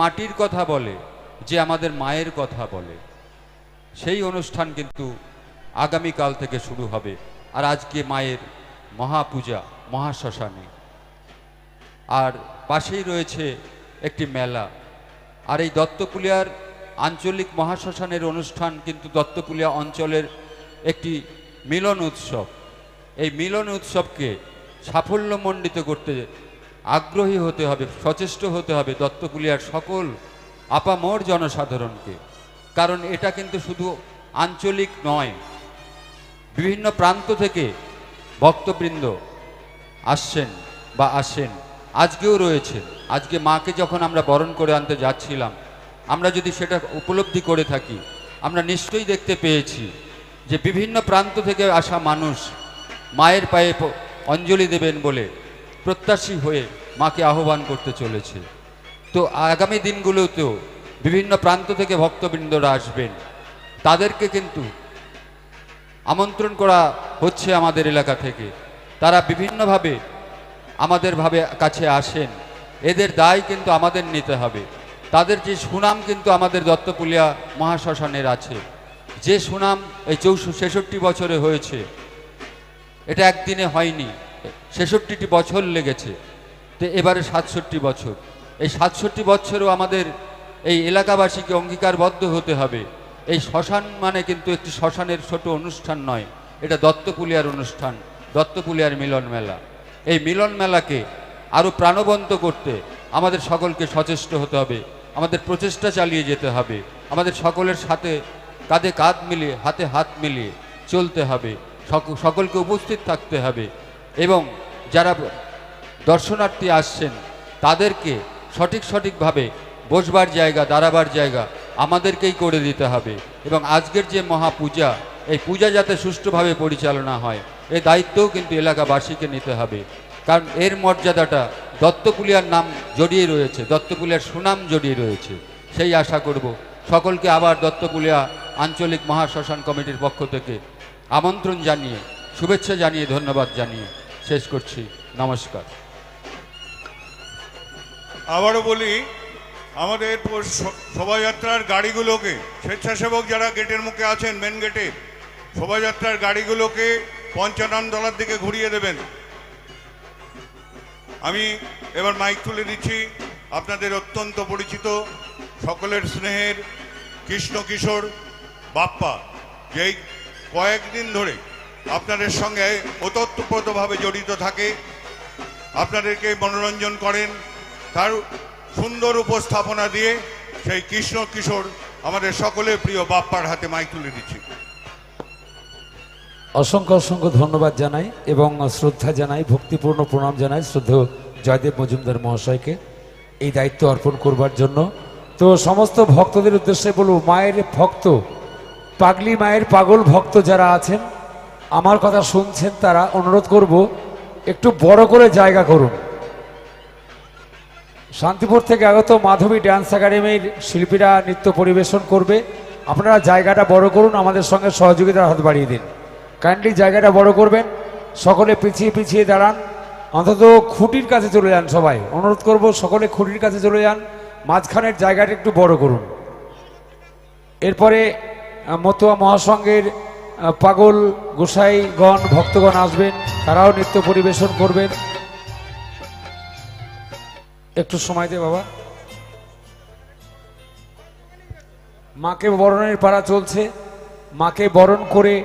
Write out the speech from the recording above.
মাটির কথা বলে, যে আমাদের মায়ের কথা বলে। সেই অনুষ্ঠান কিন্তু আগামীকাল থেকে শুরু হবে, আর আজকে মায়ের মহাপূজা, মহাশ্মশানে। আর পাশেই রয়েছে একটি মেলা, আর এই দত্তপুলিয়ার আঞ্চলিক মহাশ্মশানের অনুষ্ঠান কিন্তু দত্তপুলিয়া অঞ্চলের একটি মিলন উৎসব। এই মিলন উৎসবকে সাফল্যমণ্ডিত করতে আগ্রহী হতে হবে, সচেষ্ট হতে হবে দত্তপুলিয়ার সকল আপামর জনসাধারণকে। কারণ এটা কিন্তু শুধু আঞ্চলিক নয়, বিভিন্ন প্রান্ত থেকে ভক্তবৃন্দ আসছেন বা আসেন, আজকেও রয়েছে। আজকে মাকে যখন আমরা বরণ করে আনতে যাচ্ছিলাম, আমরা যদি সেটা উপলব্ধি করে থাকি, আমরা নিশ্চয়ই দেখতে পেয়েছি যে বিভিন্ন প্রান্ত থেকে আসা মানুষ মায়ের পায়ে অঞ্জলি দেবেন বলে প্রত্যাশী হয়ে মাকে আহ্বান করতে চলেছে। তো আগামী দিনগুলোতেও বিভিন্ন প্রান্ত থেকে ভক্তবৃন্দরা আসবেন। তাদেরকে কিন্তু আমন্ত্রণ করা হচ্ছে আমাদের এলাকা থেকে। তারা বিভিন্নভাবে আমাদের ভাবে কাছে আসেন। এদের দায় কিন্তু আমাদের নিতে হবে। তাদের যে সুনাম কিন্তু আমাদের দত্তপুলিয়া মহাশ্মশানের আছে। যে সুনাম এই চৌষ, ছেষট্টি বছরে হয়েছে, এটা একদিনে হয়নি। ছেষট্টিটি বছর লেগেছে। তো এবারে সাতষট্টি বছর। এই সাতষট্টি বছরও আমাদের এই এলাকাবাসীকে অঙ্গীকারবদ্ধ হতে হবে। এই শ্মশান মানে কিন্তু একটি শ্মশানের ছোট অনুষ্ঠান নয়, এটা দত্তপুলিয়ার অনুষ্ঠান, দত্তপুলিয়ার মিলন মেলা। এই মিলন মেলাকে আরও প্রাণবন্ত করতে আমাদের সকলকে সচেষ্ট হতে হবে, আমাদের প্রচেষ্টা চালিয়ে যেতে হবে, আমাদের সকলের সাথে কাঁধে কাঁধ মিলিয়ে, হাতে হাত মিলিয়ে চলতে হবে, সক- সকলকে উপস্থিত থাকতে হবে। এবং যারা দর্শনার্থী আসছেন, তাদেরকে সঠিক সঠিকভাবে বসবার জায়গা, দাঁড়াবার জায়গা আমাদেরকেই করে দিতে হবে। এবং আজকের যে মহাপূজা এই পূজা যাতে সুষ্ঠুভাবে পরিচালনা হয়, এ দায়িত্বও কিন্তু এলাকাবাসীকে নিতে হবে। কারণ এর মর্যাদাটা দত্তপুলিয়ার নাম জড়িয়ে রয়েছে দত্তপুলিয়ার সুনাম জড়িয়ে রয়েছে। সেই আশা করব সকলকে আবার দত্তপুলিয়া আঞ্চলিক মহাশ্মশান কমিটির পক্ষ থেকে আমন্ত্রণ জানিয়ে, শুভেচ্ছা জানিয়ে, ধন্যবাদ জানিয়ে শেষ করছি। নমস্কার। আবারও বলি, আমাদের শোভাযাত্রার গাড়িগুলোকে, স্বেচ্ছাসেবক যারা গেটের মুখে আছেন মেন গেটে শোভাযাত্রার গাড়িগুলোকে পঞ্চানন দলার দিকে ঘুরিয়ে দেবেন। আমি এবার মাইক তুলে দিচ্ছি। আপনাদের অত্যন্ত পরিচিত, সকলের স্নেহের কৃষ্ণ কিশোর বাপ্পা, যেই কয়েকদিন ধরে আপনাদের সঙ্গে ওতপ্রোতভাবে জড়িত থাকে। আপনাদেরকে মনোরঞ্জন করেন। তার সুন্দর উপস্থাপনা দিয়ে সেই কৃষ্ণ কিশোর আমাদের সকলের প্রিয় বাপ্পার হাতে মাইক তুলে দিচ্ছি। অসংখ্য অসংখ্য ধন্যবাদ জানাই এবং শ্রদ্ধা জানাই, ভক্তিপূর্ণ প্রণাম জানাই শ্রদ্ধেয় জয়দেব মজুমদার মহাশয়কে এই দায়িত্ব অর্পণ করবার জন্য। তো সমস্ত ভক্তদের উদ্দেশ্যে বলব, মায়ের ভক্ত, পাগলি মায়ের পাগল ভক্ত যারা আছেন আমার কথা শুনছেন তারা, অনুরোধ করব, একটু বড় করে জায়গা করুন। শান্তিপুর থেকে আগত মাধবী ড্যান্স একাডেমির শিল্পীরা নৃত্য পরিবেশন করবে। আপনারা জায়গাটা বড় করুন, আমাদের সঙ্গে সহযোগিতার হাত বাড়িয়ে দিন। কাইন্ডলি জায়গাটা বড় করবেন, সকলে পিছিয়ে পিছিয়ে দাঁড়ান। অন্তত খুঁটির কাছে চলে যান সবাই। অনুরোধ করব, সকলে খুঁটির কাছে চলে যান। মাঝখানের জায়গাটা একটু বড় করুন। এরপরে মতুয়া মহাসংঘের পাগল গোসাইগণ ভক্তগণ আসবেন, তারাও নৃত্য পরিবেশন করবেন। একটু সময় দে বাবা। মাকে বরণের পাড়া চলছে। মাকে বরণ করে